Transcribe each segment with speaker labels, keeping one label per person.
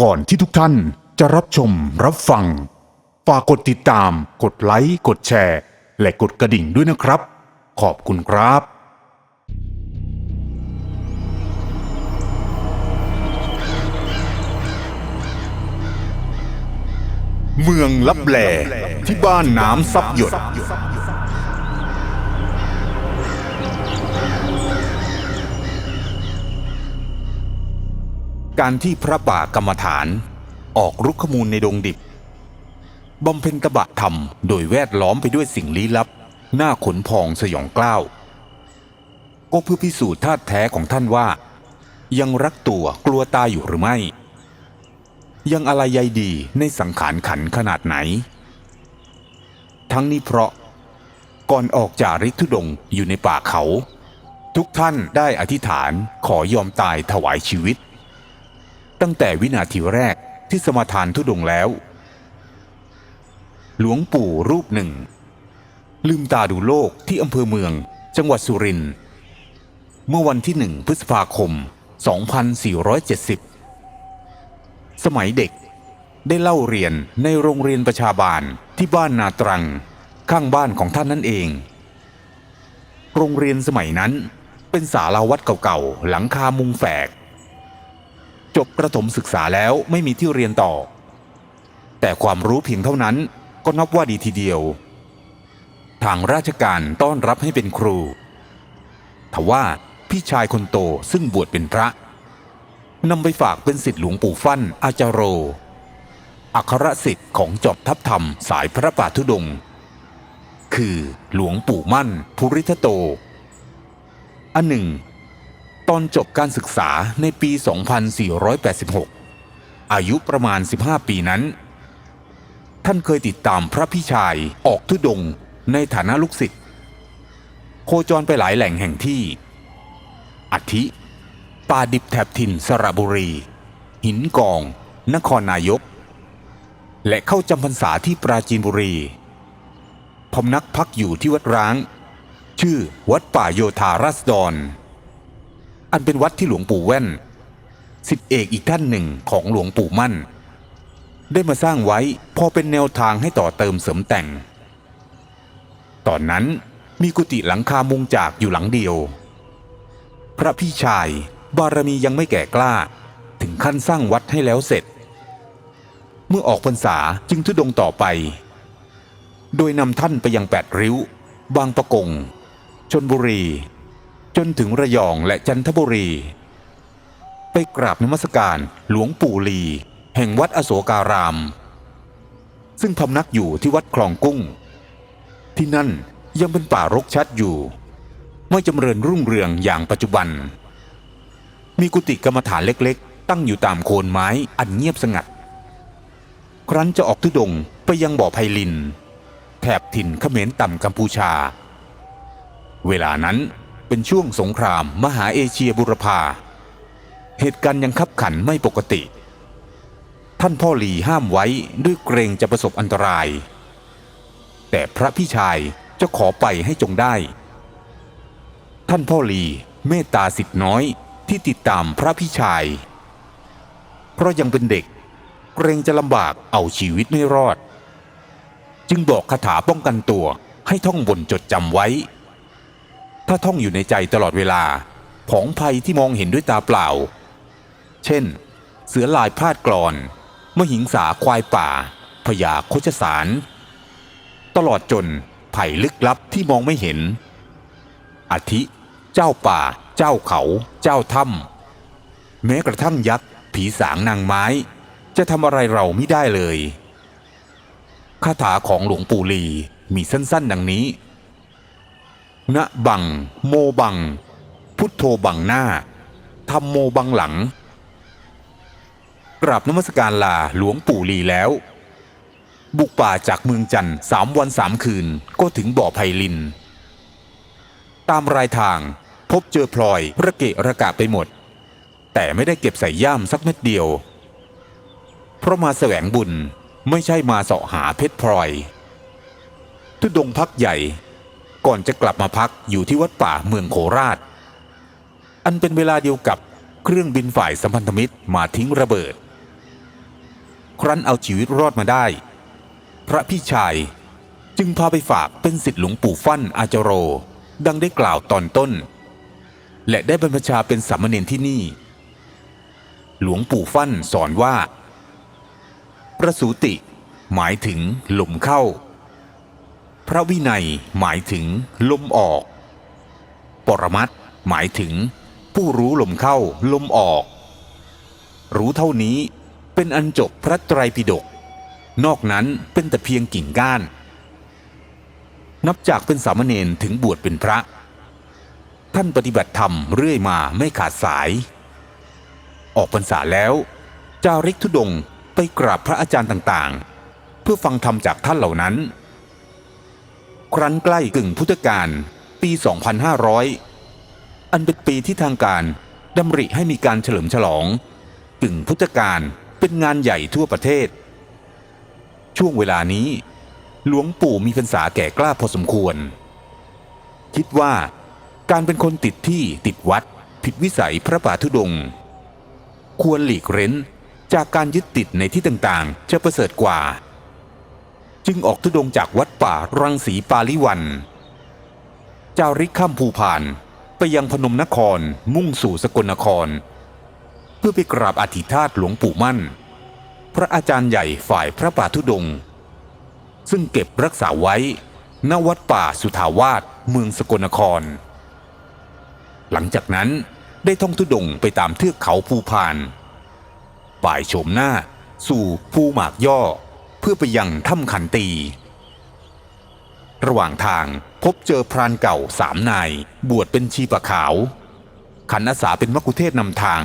Speaker 1: ก่อนที่ทุกท่านจะรับชมรับฟัง ฝากกดติดตาม กดไลค์ กดแชร์ และกดกระดิ่งด้วยนะครับ ขอบคุณครับ เมืองลับแลที่บ้านน้ำซับหยด การที่พระป่ากรรมฐาน ออกรุกขมูลในดงดิบบำเพ็ญตบะธรรมโดยแวดล้อมไปด้วยสิ่งลี้ลับ หน้าขนพองสยองกล้าวก็เพื่อพิสูจน์ธาตุแท้ของท่านว่า ยังรักตัวกลัวตายอยู่หรือไม่ ยังอะไรใยดีในสังขารขันขนาดไหน ทั้งนี้เพราะก่อนออกจากริทุดงอยู่ในป่าเขา ทุกท่านได้อธิษฐานขอยอมตายถวายชีวิต ตั้งแต่วินาทีแรกที่สมาทานทุดงแล้ว หลวงปู่รูปหนึ่ง ลืมตาดูโลกที่อำเภอเมือง จังหวัดสุรินทร์เมื่อวันที่หนึ่งพฤษภาคม 2470 สมัยเด็กได้เล่าเรียนในโรงเรียนประชาบาลที่บ้านนาตรัง ข้างบ้านของท่านนั่นเอง โรงเรียนสมัยนั้นเป็นศาลาวัดเก่าๆ หลังคามุงแฝก จบประถมศึกษาแล้วไม่มีที่เรียนต่อ แต่ความรู้เพียงเท่านั้นก็นับว่าดีทีเดียว ทางราชการต้อนรับให้เป็นครู ทว่าพี่ชายคนโตซึ่งบวชเป็นพระนำไปฝากเป็นสิทธิหลวงปู่ฟั่นอาจารโร อัครสิทธิ์ของจอบทัพธรรมสายพระป่าธุดงค์คือหลวงปู่มั่น ภูริทโต อันหนึ่ง ตอนจบการศึกษาในปี 2486 อายุประมาณ 15 ปีนั้น ท่านเคยติดตามพระพี่ชายออกทุดงในฐานะลูกศิษย์โคจรไปหลายแหล่งแห่งที่ อาทิ ป่าดิบแถบถิ่นสระบุรี หินกอง นครนายก และเข้าจำพรรษาที่ปราจีนบุรีพำนักพักอยู่ที่วัดร้าง ชื่อวัดป่าโยธาราษฎร อันเป็นวัดที่หลวงปู่แว่นสิทธิเอกอีกท่านหนึ่งของหลวงปู่มั่น ได้มาสร้างไว้พอเป็นแนวทางให้ต่อเติมเสริมแต่ง ตอนนั้นมีกุฏิหลังคามุงจากอยู่หลังเดียว พระพี่ชายบารมียังไม่แก่กล้า ถึงขั้นสร้างวัดให้แล้วเสร็จ เมื่อออกพรรษาจึงทุดงต่อไป โดยนำท่านไปยังแปดริ้ว บางประกงชนบุรี จนถึงระยองและจันทบุรี ไปกราบนมัสการหลวงปู่ลี แห่งวัดอโศการาม ซึ่งพำนักอยู่ที่วัดคลองกุ้ง ที่นั่นยังเป็นป่ารกชัดอยู่ ไม่จำเริญรุ่งเรืองอย่างปัจจุบัน มีกุฏิกรรมฐานเล็กๆ ตั้งอยู่ตามโคนไม้อันเงียบสงัด ครั้นจะออกทุดงไปยังบ่อไพลิน แถบถิ่นเขมรต่ำกัมพูชา เวลานั้น เป็นช่วงสงครามมหาเอเชียบุรพา เหตุการณ์ยังคับขันไม่ปกติ ท่านพ่อหลีห้ามไว้ด้วยเกรงจะประสบอันตราย แต่พระพี่ชายจะขอไปให้จงได้ ท่านพ่อหลีเมตตาสิทธิ์น้อยที่ติดตามพระพี่ชาย เพราะยังเป็นเด็กเกรงจะลำบากเอาชีวิตไม่รอด จึงบอกคาถาป้องกันตัวให้ท่องบนจดจำไว้ ถ้าท่องอยู่ในใจตลอดเวลา ผองภัยที่มองเห็นด้วยตาเปล่า เช่น เสือลายพาดกรอน มหิงสาควายป่าพญาโคชสาร ตลอดจนภัยลึกลับที่มองไม่เห็น อาทิ เจ้าป่า เจ้าเขา เจ้าถ้ำแม้กระทั่งยักษ์ ผีสางนางไม้ จะทำอะไรเราไม่ได้เลยคาถาของหลวงปู่ลีมีสั้น ๆ ดังนี้ ณบัง โมบัง พุทโธบังหน้าธรรมโมบังหลัง กราบนมัสการลาหลวงปู่ลีแล้ว บุกป่าจากเมืองจันทร์สามวันสามคืนก็ถึงบ่อไพลิน ตามรายทางพบเจอพลอยระเกะระกะไปหมด แต่ไม่ได้เก็บใส่ย่ามสักเม็ดเดียว เพราะมาแสวงบุญไม่ใช่มาเสาะหาเพชรพลอย ทุดงพักใหญ่ ก่อนจะกลับมาพักอยู่ที่วัดป่าเมืองโคราช อันเป็นเวลาเดียวกับเครื่องบินฝ่ายสัมพันธมิตรมาทิ้งระเบิด ครั้นเอาชีวิตรอดมาได้ พระพี่ชายจึงพาไปฝากเป็นสิทธิหลวงปู่ฟั่นอาจโร ดังได้กล่าวตอนต้น และได้บรรพชาเป็นสามเณรที่นี่ หลวงปู่ฟั่นสอนว่า ประสูติหมายถึงหลมเข้า ระวินัยหมายถึงลมออก ปรมัตถ์หมายถึง ผู้รู้ลมเข้าลมออก รู้เท่านี้เป็นอันจบพระไตรปิฎกนอกนั้นเป็นแต่เพียงกิ่งก้าน นับจากเป็นสามเณรถึงบวชเป็นพระ ท่านปฏิบัติธรรมเรื่อยมาไม่ขาดสาย ออกพรรษาแล้ว จาริกธุดงไปกราบพระอาจารย์ต่างๆ เพื่อฟังธรรมจากท่านเหล่านั้น ครั้นใกล้กึ่งพุทธกาลปี 2500 อันเป็นปีที่ทางการดำริให้มีการเฉลิมฉลอง กึ่งพุทธกาลเป็นงานใหญ่ทั่วประเทศ ช่วงเวลานี้ หลวงปู่มีพรรษาแก่กล้าพอสมควร คิดว่าการเป็นคนติดที่ติดวัด ผิดวิสัยพระป่าธุดงค์ควรหลีกเร้นจากการยึดติดในที่ต่างๆ จะประเสริฐกว่า จึงออกธุดงจากวัดป่ารังสีปาลิวันเจ้าริกข้ามภูพานไปยังพนมนครมุ่งสู่สกลนคร เพื่อไปกราบอธิษฐาตหลวงปู่มั่น พระอาจารย์ใหญ่ฝ่ายพระป่าธุดง ซึ่งเก็บรักษาไว้ณวัดป่าสุทาวาสเมืองสกลนคร หลังจากนั้นได้ท่องธุดงไปตามเทือกเขาภูพานป่ายโฉมหน้าสู่ภูหมากย่อ เพื่อไปยังถ้ำขันตี ระหว่างทางพบเจอพรานเก่าสามนาย บวชเป็นชีปะขาว ขันอาสาเป็นมกุเทศนำทาง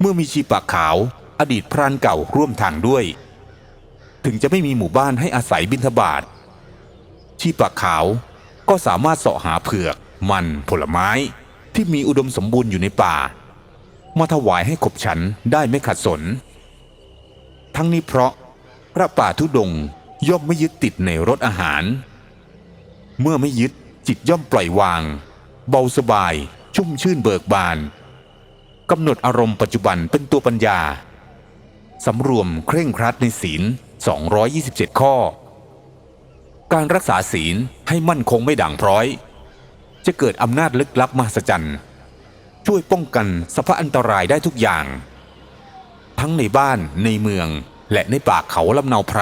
Speaker 1: เมื่อมีชีปะขาว อดีตพรานเก่าร่วมทางด้วย ถึงจะไม่มีหมู่บ้านให้อาศัยบิณฑบาตชีปะขาวก็สามารถเสาะหาเผือก มันผลไม้ที่มีอุดมสมบูรณ์อยู่ในป่า มาถวายให้ขบฉันได้ไม่ขัดสน ทั้งนี้เพราะ พระป่าทุดงย่อมไม่ยึดติดในรสอาหาร เมื่อไม่ยึดจิตย่อมปล่อยวาง เบาสบาย ชุ่มชื่นเบิกบานกำหนดอารมณ์ปัจจุบันเป็นตัวปัญญาสำรวมเคร่งครัดในศีล 227 ข้อ การรักษาศีลให้มั่นคงไม่ด่างพร้อย จะเกิดอำนาจลึกลับมหัศจรรย์ช่วยป้องกันสภาพอันตรายได้ทุกอย่าง ทั้งในบ้านในเมือง และในป่าเขาลำเนาไพร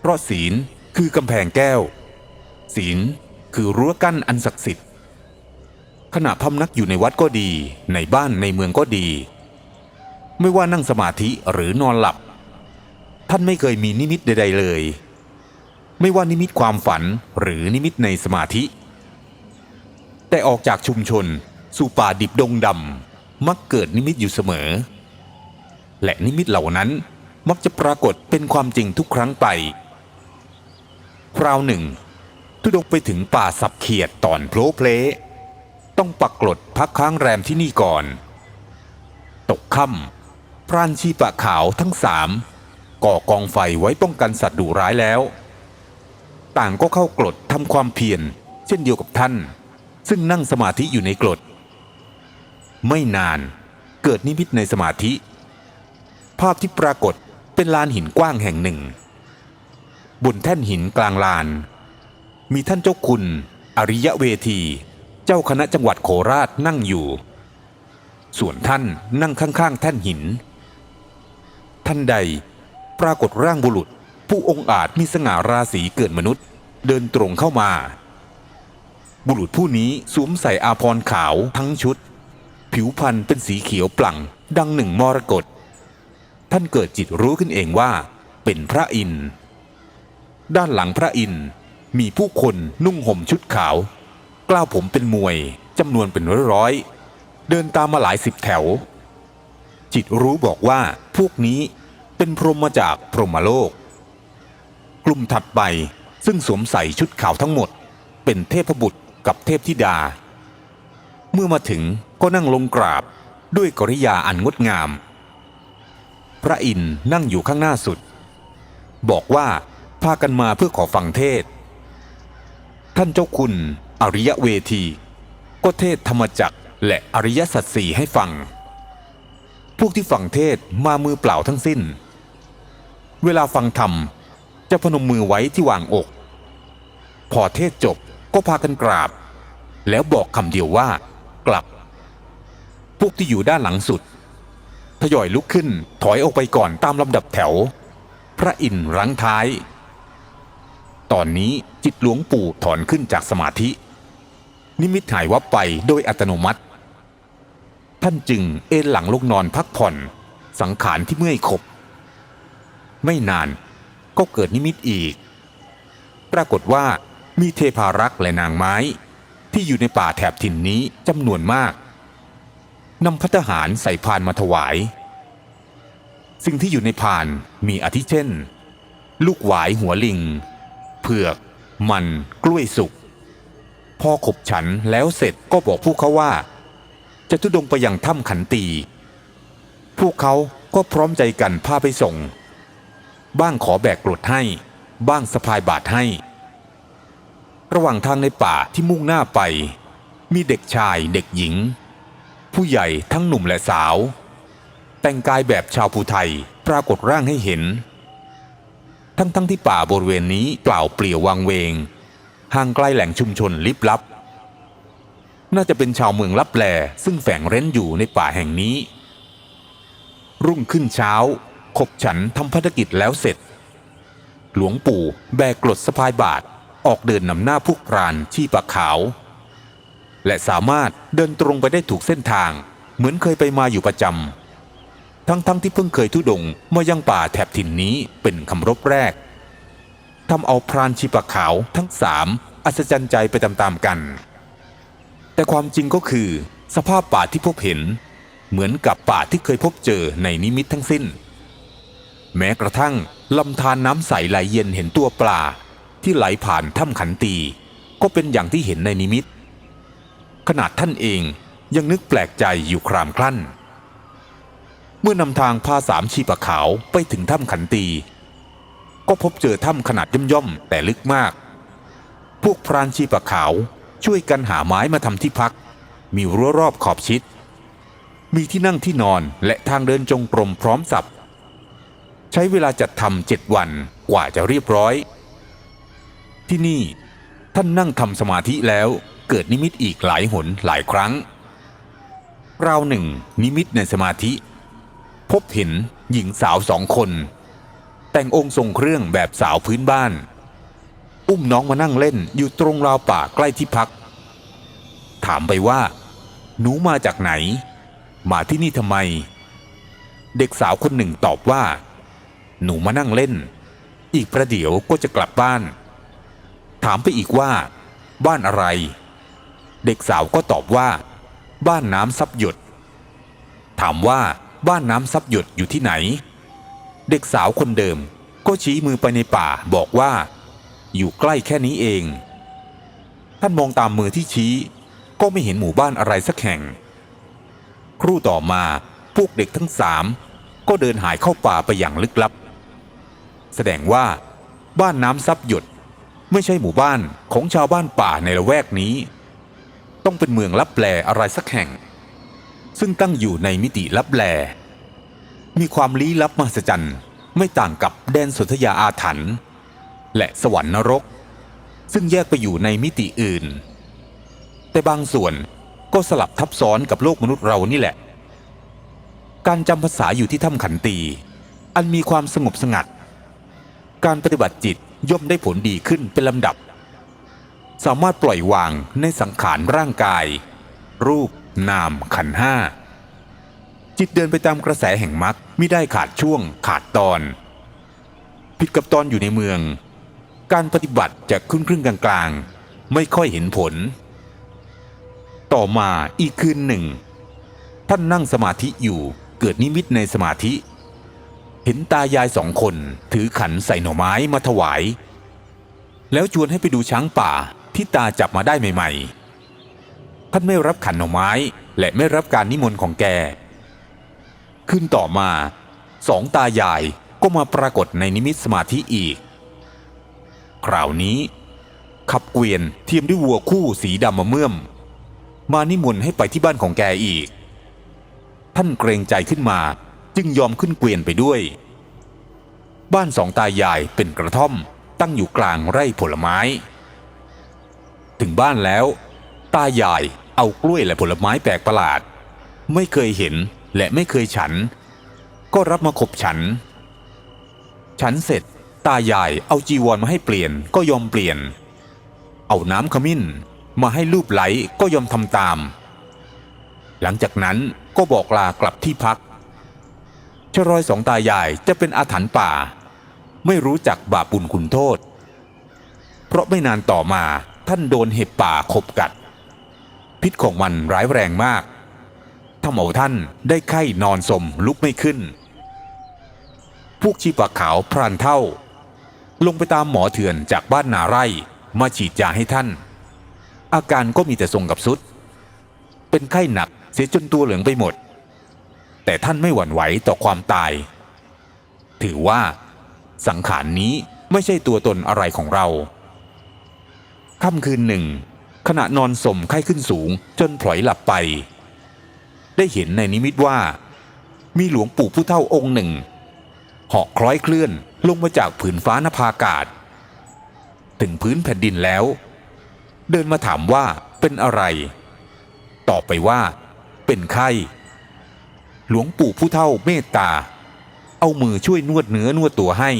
Speaker 1: เพราะศีลคือกำแพงแก้ว ศีลคือรั้วกั้นอันศักดิ์สิทธิ์ ขณะพำนักอยู่ในวัดก็ดี ในบ้านในเมืองก็ดี ไม่ว่านั่งสมาธิหรือนอนหลับ ท่านไม่เคยมีนิมิตใด ๆเลย ไม่ว่านิมิตความฝันหรือนิมิตในสมาธิ แต่ออกจากชุมชนสู่ป่าดิบดงดำมักเกิดนิมิตอยู่เสมอ และนิมิตเหล่านั้นมักจะปรากฏเป็นความจริงทุกครั้งไป คราวหนึ่ง ทุดงไปถึงป่าสับเขียดตอนโผล่เพลต้องปักกลดพักค้างแรมที่นี่ก่อน ตกค่ำพรานชีปะขาวทั้งสามก่อกองไฟไว้ป้องกันสัตว์ดุร้ายแล้ว ต่างก็เข้ากรดทำความเพียรเช่นเดียวกับท่าน ซึ่งนั่งสมาธิอยู่ในกรด ไม่นานเกิดนิมิตในสมาธิ ภาพที่ปรากฏเป็นลานหินกว้างแห่งหนึ่ง บนแท่นหินกลางลาน มีท่านเจ้าคุณ อริยะเวที เจ้าคณะจังหวัดโคราชนั่งอยู่ ส่วนท่านนั่งข้างๆ แท่นหิน ท่านใดปรากฏร่างบุรุษ ผู้องค์อาจมีสง่าราศีเกิดมนุษย์ เดินตรงเข้ามา บุรุษผู้นี้สวมใส่อาภรณ์ขาวทั้งชุด ผิวพรรณเป็นสีเขียวปลั่ง ดังหนึ่งมรกต ท่านเกิดจิตรู้ขึ้นเองว่า เป็นพระอินทร์ด้านหลังพระอินทร์มีผู้คนนุ่งห่มชุดขาว กล้าวผมเป็นมวยจำนวนเป็นร้อยๆเดินตามมาหลายสิบแถว จิตรู้บอกว่าพวกนี้เป็นพรหมมาจากพรหมโลก กลุ่มถัดไปซึ่งสวมใส่ชุดขาวทั้งหมด เป็นเทพบุตรกับเทพธิดา เมื่อมาถึงก็นั่งลงกราบด้วยกริยาอันงดงาม พระอินทร์นั่งอยู่ข้างหน้าสุด บอกว่าพากันมาเพื่อขอฟังเทศ ท่านเจ้าคุณอริยเวที ก็เทศธรรมจักและอริยสัจสี่ให้ฟัง พวกที่ฟังเทศมามือเปล่าทั้งสิ้น เวลาฟังธรรมจะพนมมือไว้ที่วางอก พอเทศจบก็พากันกราบ แล้วบอกคำเดียวว่ากลับ พวกที่อยู่ด้านหลังสุด ทยอยลุกขึ้นถอยออกไปก่อนตามลำดับแถว พระอินทร์รั้งท้าย ตอนนี้จิตหลวงปู่ถอนขึ้นจากสมาธิ นิมิตหายวับไปโดยอัตโนมัติ ท่านจึงเอนหลังลงนอนพักผ่อน สังขารที่เมื่อยขบ ไม่นานก็เกิดนิมิตอีก ปรากฏว่ามีเทพารักษ์และนางไม้ ที่อยู่ในป่าแถบถิ่นนี้จำนวนมาก นำพัฒหารใส่พานมาถวาย สิ่งที่อยู่ในพานมีอาทิเช่น ลูกหวายหัวลิง เผือก มันกล้วยสุกพอขบฉันแล้วเสร็จก็บอกพวกเขาว่า จะทุดงไปยังถ้ำขันตี พวกเขาก็พร้อมใจกันพาไปส่ง บ้างขอแบกกรดให้ บ้างสะพายบาทให้ ระหว่างทางในป่าที่มุ่งหน้าไป มีเด็กชายเด็กหญิง ผู้ใหญ่ทั้งหนุ่มและสาว แต่งกายแบบชาวภูไทยปรากฏร่างให้เห็น ทั้งทั้งที่ป่าบริเวณนี้เปล่าเปลี่ยววังเวง ห่างไกลแหล่งชุมชนลิบลับ น่าจะเป็นชาวเมืองลับแลซึ่งแฝงเร้นอยู่ในป่าแห่งนี้ รุ่งขึ้นเช้า ขบฉันทำภารกิจแล้วเสร็จ หลวงปู่แบกกรดสะพายบาทออกเดินนำหน้าพวกพรานที่ปากขาว และสามารถเดินตรงไปได้ถูกเส้นทาง เหมือนเคยไปมาอยู่ประจำทั้งๆทที่เพิ่งเคยทุดงมายังป่าแถบถิ่นนี้เป็นคำรบแรกทำเอาพรานชีปะขาวทั้งสามอัศจรรย์ใจไปตามๆกัน แต่ความจริงก็คือ สภาพป่าที่พบเห็น เหมือนกับป่าที่เคยพบเจอในนิมิตทั้งสิ้น แม้กระทั่งลำธารน้ำใสไหลเย็นเห็นตัวปลาที่ไหลผ่านถ้ำขันตี ก็เป็นอย่างที่เห็นในนิมิต ขนาดท่านเองยังนึกแปลกใจอยู่ครามคลั่น เมื่อนำทางพาสามชีปะขาวไปถึงถ้ำขันตี ก็พบเจอถ้ำขนาดย่อมๆแต่ลึกมาก พวกพรานชีปะขาวช่วยกันหาไม้มาทำที่พัก มีรั้วรอบขอบชิด มีที่นั่งที่นอนและทางเดินจงกรมพร้อมสับ ใช้เวลาจัดทำเจ็ดวันกว่าจะเรียบร้อย ที่นี่ท่านนั่งทำสมาธิแล้ว เกิดนิมิตอีกหลายหนหลายครั้งราวหนึ่ง นิมิตในสมาธิ พบเห็นหญิงสาวสองคน แต่งองค์ทรงเครื่องแบบสาวพื้นบ้าน อุ้มน้องมานั่งเล่นอยู่ตรงราวป่าใกล้ที่พัก ถามไปว่า หนูมาจากไหน มาที่นี่ทำไม เด็กสาวคนหนึ่งตอบว่า หนูมานั่งเล่น อีกประเดี๋ยวก็จะกลับบ้าน ถามไปอีกว่า บ้านอะไร เด็กสาวก็ตอบว่า บ้านน้ำซับหยด ถามว่าบ้านน้ำซับหยดอยู่ที่ไหน เด็กสาวคนเดิมก็ชี้มือไปในป่าบอกว่า อยู่ใกล้แค่นี้เอง ท่านมองตามมือที่ชี้ ก็ไม่เห็นหมู่บ้านอะไรสักแห่ง ครู่ต่อมาพวกเด็กทั้งสามก็เดินหายเข้าป่าไปอย่างลึกลับ แสดงว่าบ้านน้ำซับหยด ไม่ใช่หมู่บ้านของชาวบ้านป่าในละแวกนี้ ต้องเป็นเมืองลับแลอะไรสักแห่ง ซึ่งตั้งอยู่ในมิติลับแล มีความลี้ลับมหัศจรรย์ไม่ต่างกับแดนสนธยาอาถรรพ์และสวรรค์นรก ซึ่งแยกไปอยู่ในมิติอื่น แต่บางส่วนก็สลับทับซ้อนกับโลกมนุษย์เรานี่แหละ การจำภาษาอยู่ที่ถ้ำขันตี อันมีความสงบสงัด การปฏิบัติจิตย่อมได้ผลดีขึ้นเป็นลำดับ สามารถปล่อยวางในสังขารร่างกาย รูป นามขันห้า จิตเดินไปตามกระแสแห่งมรรคไม่ได้ขาดช่วงขาดตอน ผิดกับตอนอยู่ในเมือง การปฏิบัติจะครึ่งครึ่งกลางๆ ไม่ค่อยเห็นผล ต่อมาอีกคืนหนึ่ง ท่านนั่งสมาธิอยู่เกิดนิมิตในสมาธิ เห็นตายายสองคนถือขันใส่หน่อไม้มาถวายแล้วชวนให้ไปดูช้างป่า ที่ตาจับมาได้ใหม่ ๆ ท่านไม่รับขันหน่อไม้และไม่รับการนิมนต์ของแก ขึ้นต่อมาสองตายายก็มาปรากฏในนิมิตสมาธิอีก คราวนี้ ขับเกวียนเทียมด้วยวัวคู่สีดำมาเมื่อม มานิมนต์ให้ไปที่บ้านของแกอีก ท่านเกรงใจขึ้นมาจึงยอมขึ้นเกวียนไปด้วย บ้านสองตายายเป็นกระท่อมตั้งอยู่กลางไร่ผลไม้ ถึงบ้านแล้ว ตายายเอากล้วยและผลไม้แปลกประหลาด ไม่เคยเห็นและไม่เคยฉัน ก็รับมาขบฉัน ฉันเสร็จ ตายายเอาจีวรมาให้เปลี่ยนก็ยอมเปลี่ยน เอาน้ำขมิ้นมาให้ลูบไหลก็ยอมทำตาม หลังจากนั้นก็บอกลากลับที่พักชรอยสองตายายจะเป็นอาถรรพ์ป่า ไม่รู้จักบาปบุญคุณโทษ เพราะไม่นานต่อมา ท่านโดนเห็บป่าขบกัด พิษของมันร้ายแรงมากทำเอาท่านได้ไข้นอนสมลุกไม่ขึ้น พวกชีปะขาวพรานเท่า ลงไปตามหมอเถื่อนจากบ้านนาไร่มาฉีดยาให้ท่าน อาการก็มีแต่ทรงกับสุด เป็นไข้หนักเสียจนตัวเหลืองไปหมด แต่ท่านไม่หวั่นไหวต่อความตาย ถือว่าสังขารนนี้ไม่ใช่ตัวตนอะไรของเรา ค่ำคืนหนึ่ง ขณะนอนสมไข้ขึ้นสูง จนพลอยหลับไป ได้เห็นในนิมิตว่า มีหลวงปู่ผู้เท่าองค์หนึ่งเหาะคล้อยเคลื่อนลงมาจากผืนฟ้านภาอากาศ ถึงพื้นแผ่นดินแล้ว เดินมาถามว่าเป็นอะไร ตอบไปว่า เป็นไข้ หลวงปู่ผู้เท่าเมตตา เอามือช่วยนวดเนื้อนวดตัวให้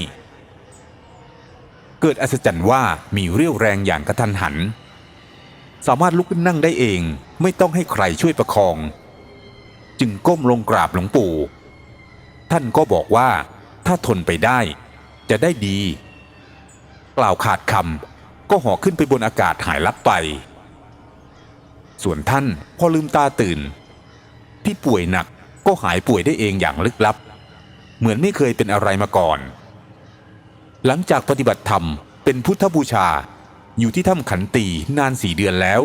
Speaker 1: เกิดอัศจรรย์ว่ามีเรี่ยวแรงอย่างกระทันหัน สามารถลุกขึ้นนั่งได้เองไม่ต้องให้ใครช่วยประคอง จึงก้มลงกราบหลวงปู่ ท่านก็บอกว่าถ้าทนไปได้จะได้ดี กล่าวขาดคำก็ห่อขึ้นไปบนอากาศหายลับไป ส่วนท่านพอลืมตาตื่น ที่ป่วยหนักก็หายป่วยได้เองอย่างลึกลับ เหมือนไม่เคยเป็นอะไรมาก่อน หลังจากปฏิบัติธรรมเป็นพุทธบูชา อยู่ที่ถ้ำขันตีนานสี่เดือนแล้ว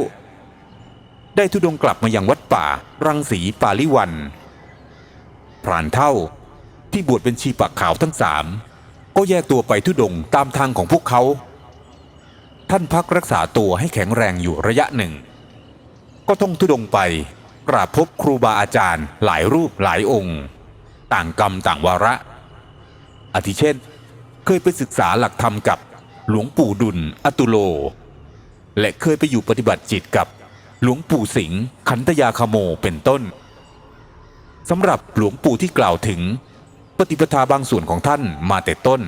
Speaker 1: ได้ทุดงกลับมายังวัดป่า รังสีปาลิวันพรานเท่าที่บวชเป็นชีปากขาวทั้งสามก็แยกตัวไปทุดงตามทางของพวกเขา ท่านพักรักษาตัวให้แข็งแรงอยู่ระยะหนึ่ง ก็ท่องทุดงไปกราบพบครูบาอาจารย์หลายรูปหลายองค์ ต่างกรรมต่างวาระ อาทิเช่น เคยไปศึกษาหลักธรรมกับหลวงปู่ดุลอตุโล และเคยไปอยู่ปฏิบัติจิตกับหลวงปู่สิงห์ขันตยาคโมเป็นต้นสำหรับหลวงปู่ที่กล่าวถึงปฏิปทาบางส่วนของท่านมาแต่ต้น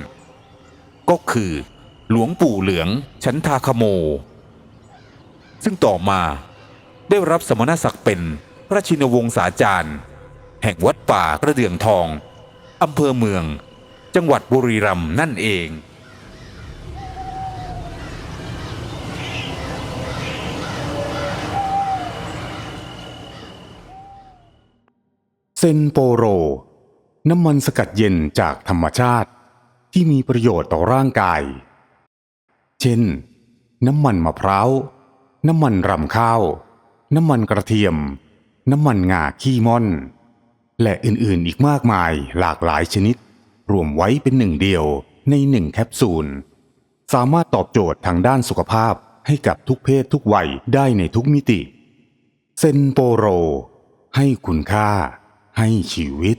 Speaker 1: ก็คือหลวงปู่เหลืองชันทาคโม ซึ่งต่อมาได้รับสมณศักดิ์เป็นพระชินวงศาจารย์ แห่งวัดป่ากระเดื่องทองอำเภอเมือง จังหวัดบุรีรัมย์นั่นเอง
Speaker 2: เซนโปโร น้ำมันสกัดเย็นจากธรรมชาติที่มีประโยชน์ต่อร่างกาย เช่น น้ำมันมะพร้าว น้ำมันรำข้าว น้ำมันกระเทียม น้ำมันงาขี้ม่อน และอื่นๆอีกมากมายหลากหลายชนิด รวมไว้เป็นหนึ่งเดียวในหนึ่งแคปซูล สามารถตอบโจทย์ทางด้านสุขภาพให้กับทุกเพศทุกวัยได้ในทุกมิติ เซนโปโร ให้คุณค่า ให้ชีวิต